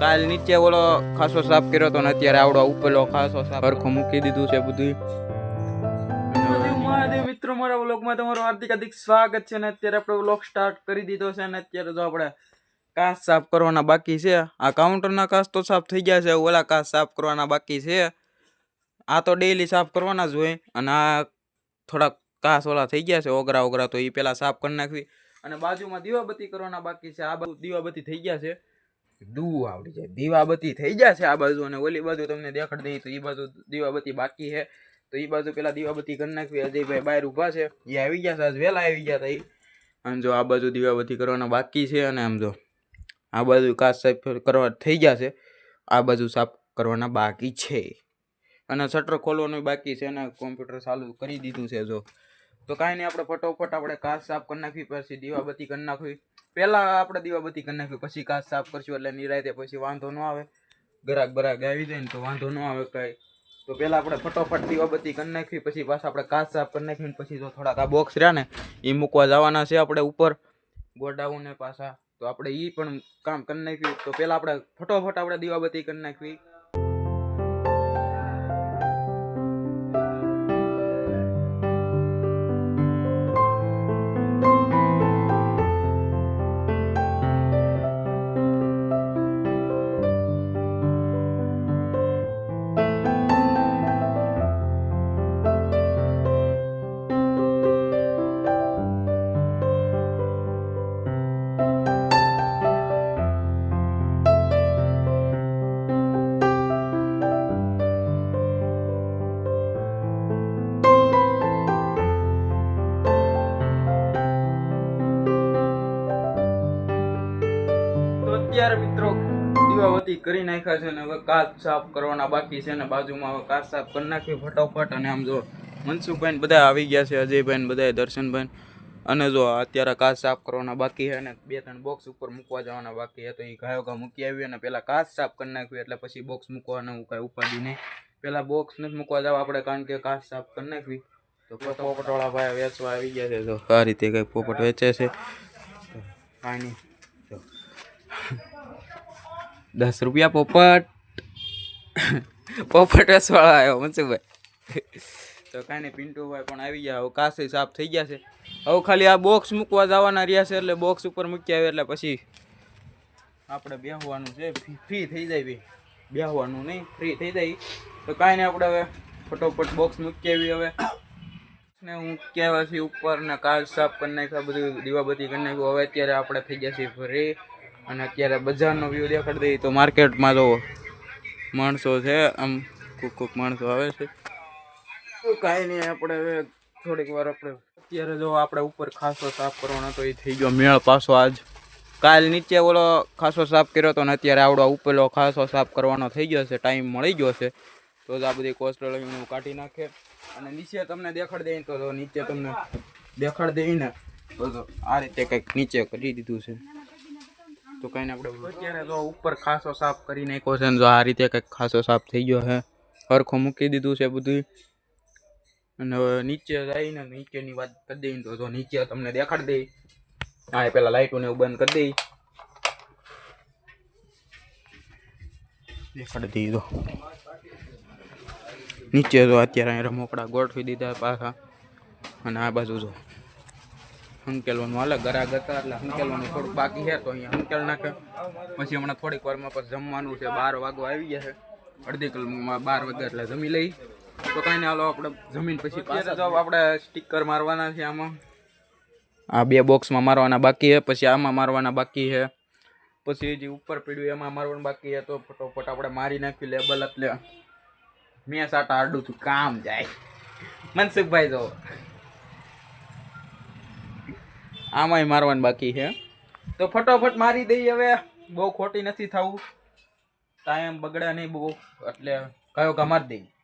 કાલ નીચે ઓલો ખાસો સાફ કર્યો તો ને અત્યારે આવડો ઉપેલો ખાસો સાફ. હરખું મૂકી દીધું છે બધું મિત્રો મારા વ્લોગમાં તમારું હાર્દિક હાર્દિક સ્વાગત છે ને અત્યારે આપણે વ્લોગ સ્ટાર્ટ કરી દીધો છે ને અત્યારે તો આપણે કાચ સાફ કરવાના બાકી છે. આ કાઉન્ટરના કાચ તો સાફ થઈ ગયા છે ઓલા કાચ સાફ કરવાના બાકી છે. આ તો ડેઈલી સાફ કરવાના જ હોય અને આ થોડાક કાચ ઓલા થઈ ગયા છે ઓગરા ઓગરા તો એ પેલા સાફ કરી નાખવી. અને બાજુમાં દીવાબત્તી કરવાના બાકી છે. આ બાજુ દીવાબત્તી થઈ ગયા છે. દૂ આવડી જાય. દીવાબત્તી થઈ ગયા છે આ બાજુ અને ઓલી બાજુ તમને દેખાડ દઈ તો એ બાજુ દીવાબત્તી બાકી છે. તો એ બાજુ પેલા દીવાબત્તી કરી નાખવી. અજયભાઈ બહાર ઊભા છે. એ આવી ગયા છે. આજ વહેલા આવી ગયા હતા એ અને જો આ બાજુ દીવાબત્તી કરવાના બાકી છે અને આમ જો આ બાજુ કાચ સાફ કરવા થઈ ગયા છે. આ બાજુ સાફ કરવાના બાકી છે. અને શટર ખોલવાનું બાકી છે અને કોમ્પ્યુટર ચાલુ કરી દીધું છે જો. તો કાંઈ નહીં, આપણે ફટોફટ આપણે કાચ સાફ કરી નાખવી પછી દીવાબત્તી કરી નાખવી. પહેલાં આપણે દીવાબત્તી કરી નાખવી, પછી કાચ સાફ કરશું એટલે નિરાયતે પછી વાંધો ન આવે. ગરાક બરાક આવી જાય ને તો વાંધો ન આવે કાંઈ. તો પહેલાં આપણે ફટોફટ દીવાબત્તી કરી નાખવી, પછી પાછા આપણે કાચ સાફ કરી નાખવી પછી તો થોડાક આ બોક્સ રહ્યા ને એ મૂકવા જવાના છે આપણે ઉપર. ગોડાઉને પાછા. તો આપણે એ પણ કામ કરી નાખ્યું તો પહેલાં આપણે ફટોફટ આપણે દીવાબત્તી કરી નાખવી. અત્યારે મિત્રો દીવાવતી કરી નાખ્યા છે અને હવે કાચ સાફ કરવાના બાકી છે ને બાજુમાં હવે કાચ સાફ કરી નાખવી ફટાફટ. અને આમ જો મનસુખભાઈ બધા આવી ગયા છે, અજયભાઈ બધા દર્શનભાઈ અને જો અત્યારે કાચ સાફ કરવાના બાકી છે ને બે ત્રણ બોક્સ ઉપર મૂકવા જવાના બાકી છે. તો એ ગાયો ગા મૂકી આવી અને પેલા કાચ સાફ કરી નાખ્યું એટલે પછી બોક્સ મૂકવાનું કાંઈ ઉપાડી નહીં. પેલા બોક્સ નથી મૂકવા જવા આપણે કારણ કે કાચ સાફ કરી નાખવી તો પોપટવાળા ભાઈ વેચવા આવી ગયા છે. તો આ રીતે કંઈ પોપટ વેચે છે. કાંઈ નહીં. દસ રૂપિયા પોપટ. પોપટ વેસવાળો આવ્યો, મનસુખભાઈ. તો કાંઈ નહીં, પિન્ટુભાઈ પણ આવી ગયા. હવે કાસે સાફ થઈ ગયા છે. હવે ખાલી આ બોક્સ મૂકવા જવાના રહ્યા છે એટલે બોક્સ ઉપર મૂકી આવે એટલે પછી આપણે બેહવાનું છે. ફ્રી થઈ જાય ભાઈ. બેહવાનું નહીં, ફ્રી થઈ જાય. તો કાંઈ નહીં, આપણે હવે ફટોફટ બોક્સ મૂકી આવી હવે. ને હું કહેવા છીએ ઉપર ને કાચ સાફ કરી નાખ્યા, બધું દીવાબત્તી કરી નાખ્યું. હવે અત્યારે આપણે થઈ ગયા છીએ ફ્રી અને અત્યારે બજારનો વ્યૂ દેખાડી દઈએ તો માર્કેટમાં તો માણસો છે, આમ કોક કોક માણસો આવે છે. તો કાંઈ નહીં, આપણે હવે થોડીક વાર આપણે અત્યારે જો આપણે ઉપર ખાસો સાફ કરવાનો તો એ થઈ ગયો મેળ પાછો આજ. કાલ નીચે ઓલો ખાસો સાફ કર્યો હતો ને અત્યારે આવડો ઉપરલો ખાસો સાફ કરવાનો થઈ ગયો છે, ટાઈમ મળી ગયો છે. તો જ આ બધી કોસ્ટલ હું કાઢી નાખે. અને નીચે તમને દેખાડી દઈએ તો નીચે તમને દેખાડી દઈને તો આ રીતે કંઈક નીચે કરી દીધું છે. તો કઈ આપણે અત્યારે જો ઉપર ખાસો સાફ કરી નાખ્યો છે ને જો આ રીતે કંઈક ખાસો સાફ થઈ ગયો છે. હરખું મૂકી દીધું છે બધું અને હવે નીચે જઈને નીચેની વાત કરી દઈએ તો જો નીચે તમને દેખાડી દઈ હા એ પેલા લાઈટોને એવું બંધ કરી દઈ દેખાડી દઈ તો નીચે તો અત્યારે અહીં રમકડા ગોઠવી દીધા પાછા. અને આ બાજુ જો. હંકેલવાનું હાલે ગરાગ હતા એટલે હંકેલવાનું થોડુંક બાકી છે તો અહીંયા હંકેલ નાખે પછી હમણાં થોડીક વારમાં પછી જમવાનું છે બાર વાગવા આવી ગયા છે. અડધી કલાકમાં બાર વાગ્યા એટલે જમી લઈ. તો કાંઈ ને હાલો આપણે જમીન પછી આપણે સ્ટીકર મારવાના છે આમાં. આ બે બોક્સમાં મારવાના બાકી છે પછી આમાં મારવાના બાકી છે. પછી જે ઉપર પીડ્યું એમાં મારવાનું બાકી છે તો ફટોફટ આપણે મારી નાખ્યું લેબલ એટલે. મેં સાટા આડું છું કામ જાય. મનસુખભાઈ જો આમાંય મારવાનું બાકી છે. તો ફટોફટ મારી દઈએ હવે. બહુ ખોટી નથી થવું. ટાઈમ બગડે નહીં બહુ. એટલે કયો કા મારી દઈ.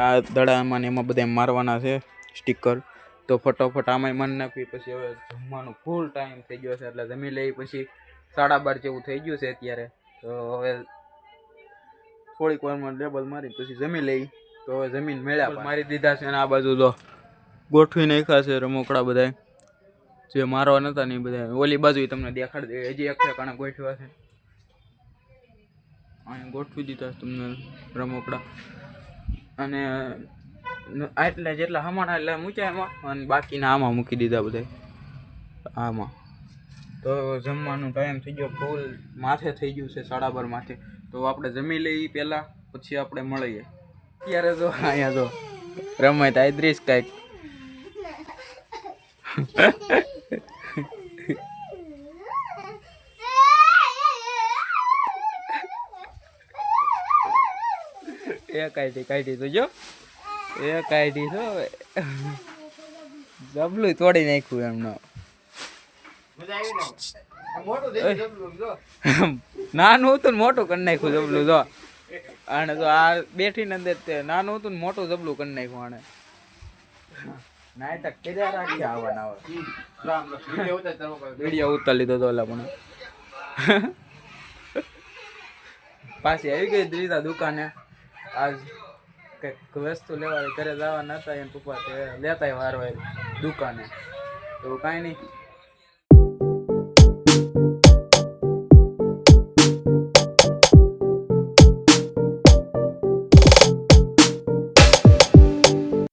આ દડામાં ને એમાં બધા મારવાના છે સ્ટીકર તો ફટોફટ આમાંય મન નાખવી પછી હવે જમવાનું ફૂલ ટાઈમ થઈ ગયો છે એટલે જમી લઈ પછી સાડા બાર જેવું થઈ ગયું છે અત્યારે. તો હવે થોડીક વારમાં લેબલ મારી પછી જમી લઈ. તો હવે જમીન મેળ્યા મારી દીધા છે અને આ બાજુ તો ગોઠવી નાખ્યા છે રમકડા બધા જે મારવા નતા ને બધા ઓલી બાજુ તમને દેખાડી દે. હજી એક ઠેકાણે ગોઠવ્યા છે. અહીં ગોઠવી દીધા છે તમને રમકડા. અને આટલા જેટલા હમણાં એટલે મૂક્યા એમાં, અને બાકીના આમાં મૂકી દીધા બધા આમાં. તો જમવાનું ટાઈમ થઈ ગયો ફૂલ માથે થઈ ગયું છે સાડા બાર માથે. તો આપણે જમી લઈએ પહેલાં, પછી આપણે મળીએ. અત્યારે જો, અહીંયા જો, રમાય તો આદરીશ કાંઈક. એ કાઢી કાઢી તો જો. એ કાઢી તો. ડબલું જબલું તોડી નાખ્યું એમનો. નાનું હતું ને મોટું કરી નાખ્યું જબલું જો. આને તો આ બેઠી ને અંદર તે નાનું હતું ને મોટું જબલું કરી નાખ્યું આને નાટક કર્યા વીડિયો ઉતાર લીધો તો ઓલા પણ. પાછી આવી ગઈ દ્રીતા દુકાને. આજ કંઈક વસ્તુ લેવા, ઘરે જવા નતા, એમ પપ્પા લેતા વાર હોય દુકાને. તો કાંઈ નહીં.